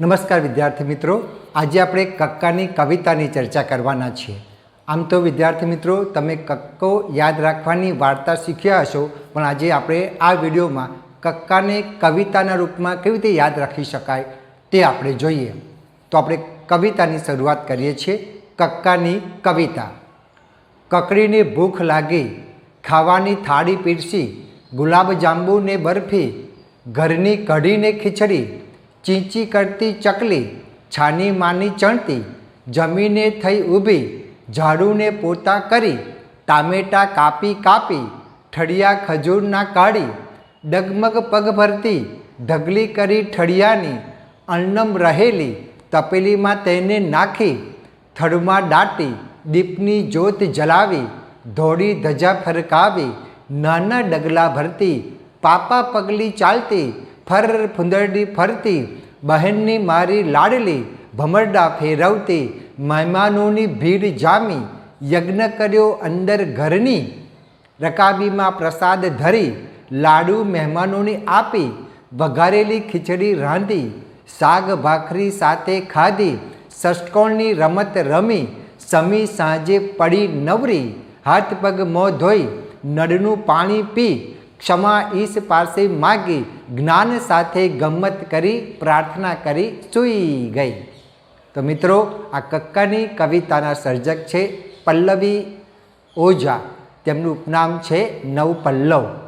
નમસ્કાર વિદ્યાર્થી મિત્રો. આજે આપણે કક્કાની કવિતાની ચર્ચા કરવાના છીએ. આમ તો વિદ્યાર્થી મિત્રો, તમે કક્કો યાદ રાખવાની વાર્તા શીખ્યા હશો, પણ આજે આપણે આ વિડીયોમાં કક્કાને કવિતાના રૂપમાં કેવી રીતે યાદ રાખી શકાય તે આપણે જોઈએ. તો આપણે કવિતાની શરૂઆત કરીએ છીએ. કક્કાની કવિતા. કકડીને ભૂખ લાગી, ખાવાની થાળી પીરસી, ગુલાબ જાંબુને બરફી, ઘરની કઢીને ખીચડી ચીંચી કરતી ચકલી, છાની માની ચણતી, જમીને થઈ ઊભી, ઝાડુને પોતા કરી, ટામેટા કાપી કાપી, ઠળિયા ખજૂરના કાઢી ડગમગ પગ ભરતી, ઢગલી કરી ઠળિયાની, અન્નમ રહેલી, તપેલીમાં તેને નાખી, થડમાં દાટી, દીપની જ્યોત જલાવી, ધોળી ધજા ફરકાવી, નાના ડગલા ભરતી, પાપા પગલી ચાલતી ફર ફુંદરડી ફરતી, બહેનની મારી લાડલી, ભમરડા ફેરવતી, મહેમાનોની ભીડ જામી, યજ્ઞ કર્યો અંદર ઘરની, રકાબીમાં પ્રસાદ ધરી, લાડુ મહેમાનોને આપી, વઘારેલી ખીચડી રાંધી, શાક ભાખરી સાથે ખાધી ષષ્ટકોણની રમત રમી, સમી સાંજે પડી નવરી, હાથ પગ મોં ધોઈ, નળનું પાણી પી, ક્ષમા ઈશ પાસે માગી જ્ઞાન સાથે ગમ્મત કરી, પ્રાર્થના કરી સૂઈ ગઈ. તો મિત્રો, આ કક્કાની કવિતાના સર્જક છે પલ્લવી ઓઝા. તેમનું ઉપનામ છે નવ પલ્લવ